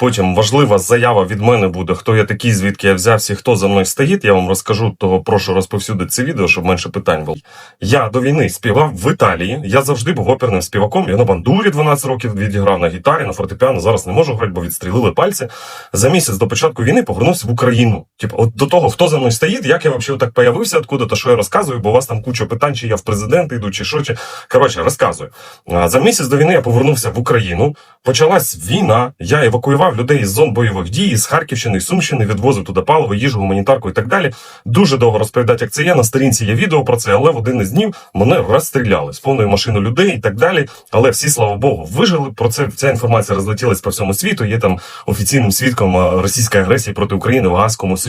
Потім важлива заява від мене буде, хто я такий, звідки я взявся, хто за мною стоїть. Я вам розкажу, того прошу розповсюдити це відео, щоб менше питань було. Я до війни співав в Італії. Я завжди був оперним співаком. Я на бандурі 12 років відіграв на гітарі, на фортепіано. Зараз не можу грати, бо відстрілили пальці. За місяць до початку війни повернувся в Україну. Типу, от до того, хто за мною стоїть, як я взагалі так появився, откуда то що я розказую, бо у вас там куча питань, чи я в президенти йду, чи що, чи коротше, розказую. За місяць до війни я повернувся в Україну. Почалась війна. Я евакуював людей із зон бойових дій, з Харківщини, з Сумщини, відвозив туди паливо, їжу, гуманітарку і так далі. Дуже довго розповідати, як це є. На сторінці є відео про це, але в один із днів мене розстріляли з повною машиною людей і так далі. Але всі, слава Богу, вижили. Про це ця інформація розлетілась по всьому світу. Є там офіційним свідком російської агресії проти України в Гаазькому